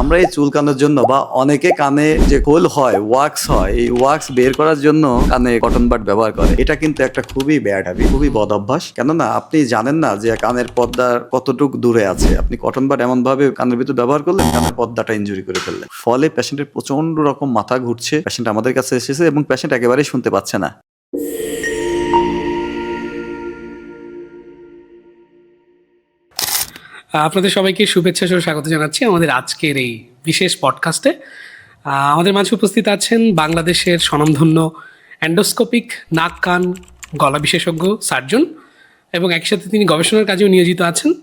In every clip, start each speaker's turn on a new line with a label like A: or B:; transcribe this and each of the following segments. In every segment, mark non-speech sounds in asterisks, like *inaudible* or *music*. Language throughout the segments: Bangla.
A: আমরা এই চুল চুলকানোর জন্য বা অনেকে কানে যে খোল হয় ওয়াক্স হয়, এই ওয়াক্স বের করার জন্য কানে কটন বাড ব্যবহার করে। এটা কিন্তু একটা খুবই ব্যাড হ্যাবিট খুবই বদ অভ্যাস। কেননা আপনি জানেন না যে কানের পর্দার কতটুকু দূরে আছে। আপনি কটন বাড এমন ভাবে কানের ভিতর ব্যবহার করলেন কানের পর্দাটা ইঞ্জুরি করে ফেললেন। ফলে পেশেন্টের প্রচণ্ড রকম মাথা ঘুরছে পেশেন্ট আমাদের কাছে এসেছে এবং পেশেন্ট একেবারেই শুনতে পাচ্ছে না।
B: আপনাদের সবাইকে শুভেচ্ছা সহ স্বাগত জানাচ্ছি আমাদের আজকের এই বিশেষ পডকাস্টে আমাদের মাঝে উপস্থিত আছেন বাংলাদেশের স্বনামধন্য অ্যান্ডোস্কোপিক নাক কান গলা বিশেষজ্ঞ সার্জন এবং একসাথে তিনি গবেষণার কাজেও নিয়োজিত আছেন।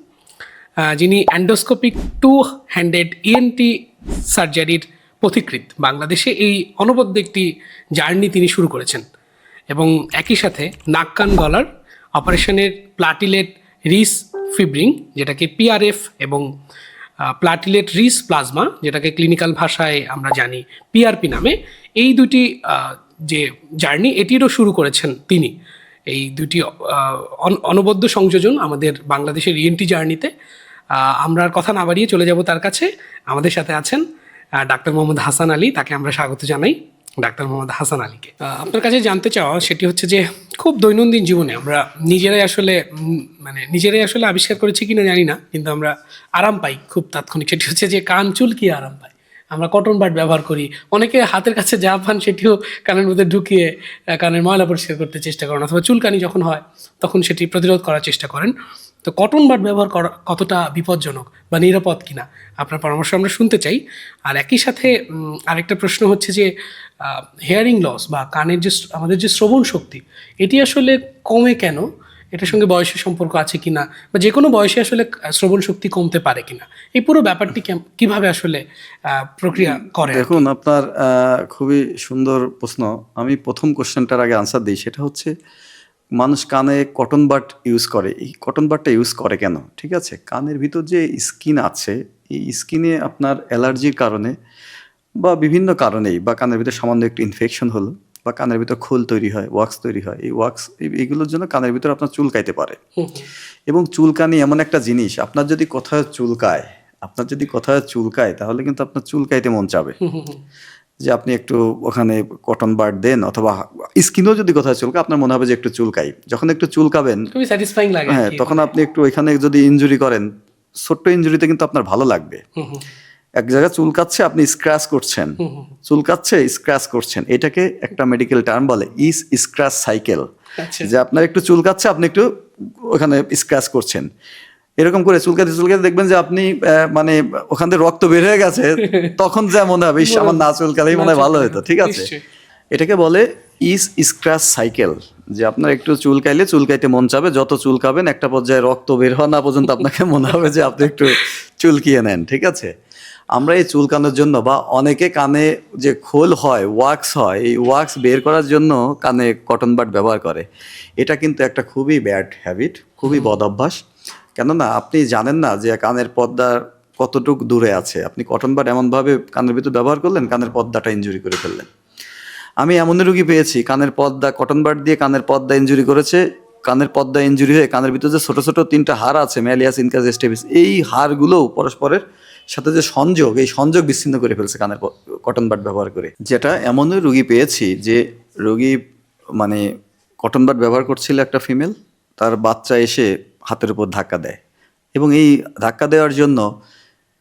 B: যিনি অ্যান্ডোস্কোপিক টু হ্যান্ডেড ইএনটি সার্জারির পথিকৃৎ। বাংলাদেশে এই অনবদ্য একটি জার্নি তিনি শুরু করেছেন এবং একই সাথে নাক কান গলার অপারেশনের প্লাটিলেট রিস ফিব্রিং যেটাকে পিআরএফ এবং প্লাটিলেট রিস প্লাজমা যেটাকে ক্লিনিক্যাল ভাষায় আমরা জানি পিআরপি নামে, এই দুটি যে জার্নি এটিরও শুরু করেছেন তিনি। এই দুটি অন- অনবদ্য সংযোজন আমাদের বাংলাদেশের ইএনটি জার্নিতে আমরা কথা না বাড়িয়ে চলে যাব তার কাছে। আমাদের সাথে আছেন ডাক্তার মোহাম্মদ হাসান আলী, তাকে আমরা স্বাগত জানাই। ডাক্তার মোহাম্মদ হাসান আলীকে। আপনার কাছে জানতে চাওয়া সেটি হচ্ছে যে খুব দৈনন্দিন জীবনে আমরা নিজেরাই আসলে মানে নিজেরাই আসলে আবিষ্কার করেছি কিনা জানি না, কিন্তু আমরা আরাম পাই খুব তাৎক্ষণিক। সেটি হচ্ছে যে কান চুলকিয়ে আরাম পাই আমরা কটন বাড ব্যবহার করি। অনেকে হাতের কাছে যা পান সেটিও কানের মধ্যে ঢুকিয়ে কানের ময়লা পরিষ্কার করতে চেষ্টা করেন, অথবা চুলকানি যখন হয়, তখন সেটি প্রতিরোধ করার চেষ্টা করেন। তো কটন বাড ব্যবহার করা কতটা বিপজ্জনক বা নিরাপদ কিনা? আপনার পরামর্শ আমরা শুনতে চাই। আর একই সাথে আরেকটা প্রশ্ন হচ্ছে যে হেয়ারিং লস বা কানের যে আমাদের যে শ্রবণ শক্তি, এটি আসলে কমে কেন? এটার সঙ্গে বয়সের সম্পর্ক আছে কি না বা যে কোনো বয়সে আসলে শ্রবণ শক্তি কমতে পারে কিনা? এই পুরো ব্যাপারটি কীভাবে আসলে প্রক্রিয়া করে
A: দেখুন, আপনার খুবই সুন্দর প্রশ্ন। আমি প্রথম কোশ্চেনটার আগে আনসার দিই। সেটা হচ্ছে মানুষ কানে কটন বাট ইউজ করে। এই কটন বাটটা ইউজ করে কেন? ঠিক আছে? কানের ভিতর যে স্কিন আছে এই স্কিনে আপনার অ্যালার্জির কারণে বা বিভিন্ন কারণেই বা কানের ভিতর সামান্য একটু ইনফেকশন হলো বা কানের ভিতর খোল তৈরি হয় ওয়াক্স তৈরি হয় এই ওয়াক্স এইগুলোর জন্য কানের ভিতর আপনার চুলকাইতে পারে। এবং চুলকানি এমন একটা জিনিস আপনার যদি কোথাও চুলকায় আপনার যদি কোথাও চুলকায় তাহলে কিন্তু আপনার চুলকাইতে মন চাবে। যে আপনি একটু ওখানে কটন বার্ড দেন অথবা স্কিনও যদি কোথাও চুলকা আপনার মনে হবে যে একটু চুলকাই। যখন একটু চুলকাবেন হ্যাঁ তখন আপনি একটু ওইখানে যদি ইনজুরি করেন ছোট্ট ইনজুরিতে কিন্তু আপনার ভালো লাগবে। এক জায়গায় চুলকাচ্ছে আপনি স্ক্র্যাচ করছেন। চুলকাচ্ছে স্ক্র্যাচ করছেন। এটাকে একটা মেডিকেল টার্ম বলে ইস স্ক্র্যাচ সাইকেল যে আপনার একটু চুলকাচ্ছে আপনি একটু ওখানে স্ক্র্যাচ করছেন। এরকম করে চুলকাতে চুলকাতে দেখবেন যে আপনি মানে ওখান থেকে রক্ত বের হয়ে গেছে *laughs* তখন যা মনে হবে ইস আমার না চুলকালেই মনে হয় ভালো হতো। ঠিক আছে? এটাকে বলে ইস স্ক্র্যাচ সাইকেল যে আপনার একটু চুলকাইলে চুলকাইতে মন চাবে যত চুলকাবেন একটা পর্যায়ে রক্ত বের হওয়া না পর্যন্ত আপনাকে মনে হবে যে আপনি একটু চুলকিয়ে নেন ঠিক আছে? আমরা এই চুলকানোর জন্য বা অনেকে কানে যে খোল হয় ওয়াক্স হয় এই ওয়াক্স বের করার জন্য কানে কটন বাট ব্যবহার করে। এটা কিন্তু একটা খুবই ব্যাড হ্যাবিট খুবই বদ অভ্যাস। কেননা আপনি জানেন না যে কানের পর্দার কতটুক দূরে আছে। আপনি কটন বাড এমনভাবে কানের ভিতর ব্যবহার করলেন, কানের পর্দাটা ইনজুরি করে ফেললেন। আমি এমন রুগী পেয়েছি, কানের পর্দা কটন বাড দিয়ে কানের পর্দা ইনজুরি করেছে, কানের পর্দা ইনজুরি হয়ে কানের ভিতরে যে ছোটো ছোটো তিনটা হাড় আছে ম্যালিয়াস ইনকাস স্টেবিস এই হাড়গুলোও পরস্পরের সাথে যে সংযোগ, এই সংযোগ বিচ্ছিন্ন করে ফেলছে কানের কটন বাড ব্যবহার করে। যেটা এমনই রুগী পেয়েছি যে রুগী মানে কটন বাড ব্যবহার করছিল একটা ফিমেল তার বাচ্চা এসে হাতের উপর ধাক্কা দেয়। এবং এই ধাক্কা দেওয়ার জন্য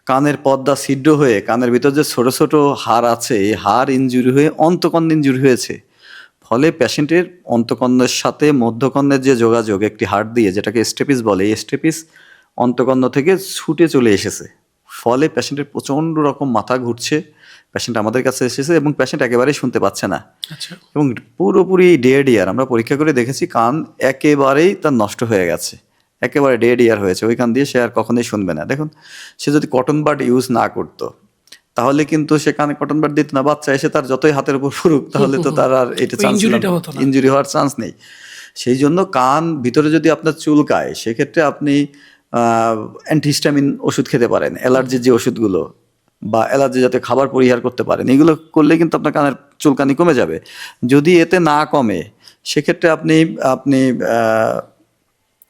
A: কানের পর্দা ছিদ্র হয়ে কানের ভিতর যে ছোট ছোট হাড় আছে এই হাড় ইনজুরি হয়ে অন্তকর্ণ ইনজুরি হয়েছে। ফলে পেশেন্টের অন্তকর্ণের সাথে মধ্যকর্ণের যে যোগাযোগ একটি হাড় দিয়ে যেটাকে স্টেপিস বলে এই স্টেপিস অন্তকর্ণ থেকে ছুটে চলে এসেছে। ফলে পেশেন্টের প্রচণ্ড রকম মাথা ঘুরছে পেশেন্ট আমাদের কাছে এসেছে এবং পেশেন্ট একেবারেই শুনতে পাচ্ছে না।
B: আচ্ছা।
A: এবং পুরোপুরি ডেড ইয়ার আমরা পরীক্ষা করে দেখেছি কান একেবারেই তার নষ্ট হয়ে গেছে। একেবারে ডেড ইয়ার হয়েছে ওইখান দিয়ে সে আর কখনোই শুনবে না। দেখুন সে যদি কটন বাড ইউজ না করতো তাহলে কিন্তু সে কানে কটন বাড দিত না বাচ্চা এসে তার যতই হাতের উপর ফুরুক তাহলে তো তার আর এটা চান্স। ইঞ্জুরি হওয়ার চান্স নেই। সেই জন্য কান ভিতরে যদি আপনার চুলকায় সেক্ষেত্রে আপনি অ্যান্টিহিস্টামিন ওষুধ খেতে পারেন অ্যালার্জির যে ওষুধগুলো বা অ্যালার্জি যাতে খাবার পরিহার করতে পারেন এগুলো করলে কিন্তু আপনার কানের চুলকানি কমে যাবে। যদি এতে না কমে সেক্ষেত্রে আপনি আপনি আহ,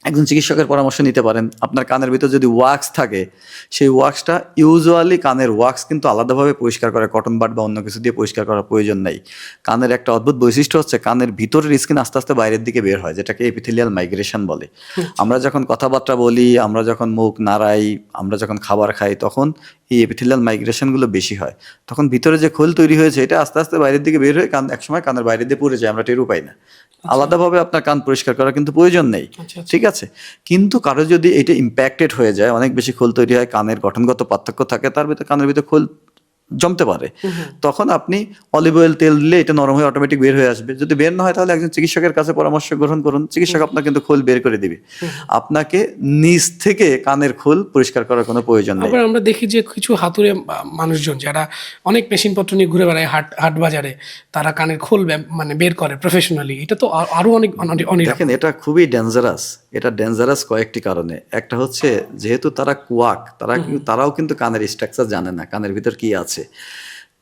A: একজন চিকিৎসকের পরামর্শ নিতে পারেন। আপনার কানের ভিতর যদি ওয়াক্স থাকে সেই ওয়াক্সটা ইউজুয়ালি কানের ওয়াক্স কিন্তু আলাদাভাবে পরিষ্কার করে কটন বাট বা অন্য কিছু দিয়ে পরিষ্কার করার প্রয়োজন নেই। কানের একটা অদ্ভুত বৈশিষ্ট্য হচ্ছে কানের ভিতরের স্কিন আস্তে আস্তে বাইরের দিকে বের হয় যেটাকে এপিথেলিয়াল মাইগ্রেশন বলে। আমরা যখন কথাবার্তা বলি আমরা যখন মুখ নাড়াই আমরা যখন খাবার খাই তখন এই এপিথেলিয়াল মাইগ্রেশনগুলো বেশি হয়। তখন ভিতরে যে খোল তৈরি হয়েছে এটা আস্তে আস্তে বাইরের দিকে বের হয়ে কান একসময় কানের বাইরে দিয়ে পড়ে যায় আমরা টেরও পাই না। আলাদাভাবে আপনার কান পরিষ্কার করা কিন্তু প্রয়োজন নেই।
B: আচ্ছা,
A: ঠিক আছে? কিন্তু কারও যদি এটা ইম্প্যাক্টেড হয়ে যায় অনেক বেশি খোল তৈরি হয় কানের গঠনগত পার্থক্য থাকে তার ভিতরে কানের ভিতরে খোল জমতে পারে। তখন আপনি অলিভ অয়েল তেল দিলে এটা নরম হয়ে অটোমেটিক বের হয়ে আসবে। যদি বের না হয় তাহলে একজন চিকিৎসকের কাছে পরামর্শ গ্রহণ করুন। চিকিৎসক আপনার কিন্তু খোল বের করে দিবে। আপনাকে নিচ থেকে কানের খোল পরিষ্কার করার কোনো প্রয়োজন নেই।
B: আবার আমরা দেখি যে কিছু হাতুড়ে মানুষজন যারা অনেক মেশিনপত্র নিয়ে ঘুরে বেড়ায় হাট হাট বাজারে তারা কানের খোল মানে বের করে প্রফেশনালি এটা তো আরও অনেক অনেক-
A: দেখেন এটা খুবই ডেঞ্জারাস এটা ডেঞ্জারাস কয়েকটি কারণে। একটা হচ্ছে যেহেতু তারা কুয়াক তারা তারাও কিন্তু কানের স্ট্রাকচার জানে না কানের ভিতর কি আছে।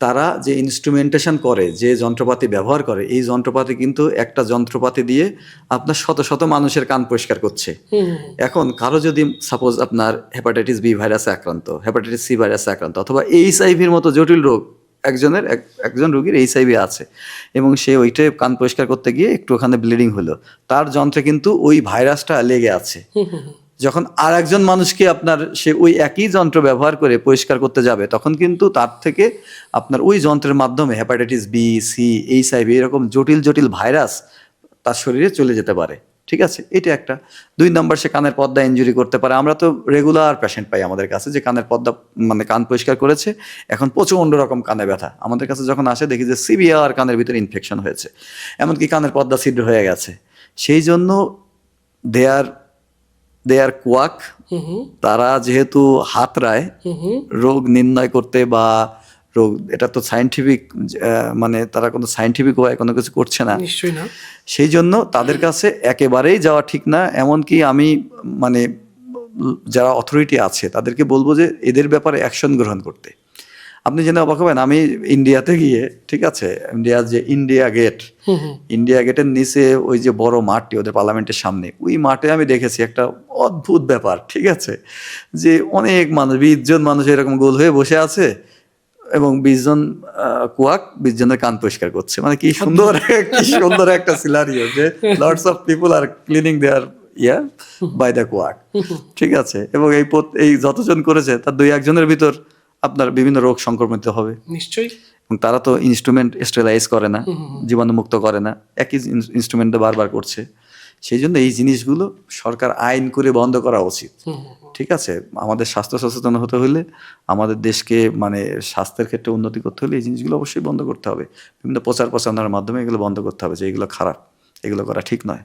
A: তারা যে ইনস্ট্রুমেন্টেশন করে যে যন্ত্রপাতি ব্যবহার করে এই যন্ত্রপাতি কিন্তু একটা যন্ত্রপাতি দিয়ে আপনার শত শত মানুষের কান পরিষ্কার করছে। এখন কারও যদি সাপোজ আপনার হেপাটাইটিস বি ভাইরাসে আক্রান্ত হেপাটাইটিস সি ভাইরাসে আক্রান্ত অথবা এইচআইভির মতো জটিল রোগ একজনের একজন রোগীর এইচআইভি আছে এবং সে ওইটাই কান পরিষ্কার করতে গিয়ে একটু ওখানে ব্লিডিং হলো তার যন্ত্রে কিন্তু ওই ভাইরাসটা লেগে আছে। যখন আর একজন মানুষকে আপনার সে ওই একই যন্ত্র ব্যবহার করে পরিষ্কার করতে যাবে, তখন কিন্তু তার থেকে আপনার ওই যন্ত্রের মাধ্যমে হেপাটাইটিস বি সি এইচআইভি এরকম জটিল জটিল ভাইরাস তার শরীরে চলে যেতে পারে। ঠিক আছে? এটা একটা। দুই নম্বর, সে কানের পর্দা ইনজুরি করতে পারে। আমরা তো রেগুলার পেশেন্ট পাই আমাদের কাছে যে কানের পর্দা মানে কান পরিষ্কার করেছে, এখন প্রচণ্ড রকম কানে ব্যথা। আমাদের কাছে যখন আসে দেখি যে সিভিয়ার কানের ভিতরে ইনফেকশন হয়েছে। এমনকি কানের পর্দা ছিদ্র হয়ে গেছে। সেই জন্য দেয়ার আর কুয়াক তারা যেহেতু হাতরায় রোগ নির্ণয় করতে বা রোগ এটা তো সাইন্টিফিক মানে তারা কোনো সাইন্টিফিক ওয়াই কোনো কিছু করছে না।
B: নিশ্চয়ই না।
A: সেই জন্য তাদের কাছে একেবারেই যাওয়া ঠিক না। এমনকি আমি মানে যারা অথরিটি আছে তাদেরকে বলব যে এদের ব্যাপারে অ্যাকশন গ্রহণ করতে। আপনি জেনে অবাক হবেন আমি ইন্ডিয়াতে গিয়ে ঠিক আছে ইন্ডিয়ার যে ইন্ডিয়া গেট ইন্ডিয়া গেটের নিচে ওই যে বড় মাঠটি ওদের পার্লামেন্টের সামনে ওই মাঠে আমি দেখেছি একটা অদ্ভুত ব্যাপার ঠিক আছে যে অনেক মানুষ বিশ জন মানুষ এরকম গোল হয়ে বসে আছে এবং বিশ জন কুয়াক বিশ জনের কান পরিষ্কার করছে। মানে কি সুন্দর কি সুন্দর একটা সিলারিও যে লর্ডস অফ পিপুল আর cleaning there yeah by the কুয়াক ঠিক আছে এবং এই এই যতজন করেছে তার দুই একজনের ভিতর আপনার বিভিন্ন রোগ সংক্রমিত হবে।
B: নিশ্চয়ই।
A: এবং তারা তো ইনস্ট্রুমেন্ট স্টেলাইজ করে না জীবাণুমুক্ত করে না একই ইনস্ট্রুমেন্টে বারবার করছে। সেই জন্য এই জিনিসগুলো সরকার আইন করে বন্ধ করা উচিত। ঠিক আছে? আমাদের স্বাস্থ্য সচেতন হতে হলে আমাদের দেশকে মানে স্বাস্থ্যের ক্ষেত্রে উন্নতি করতে হলে এই জিনিসগুলো অবশ্যই বন্ধ করতে হবে। বিভিন্ন প্রচার প্রচারণার মাধ্যমে এগুলো বন্ধ করতে হবে যে এগুলো খারাপ এগুলো করা ঠিক নয়।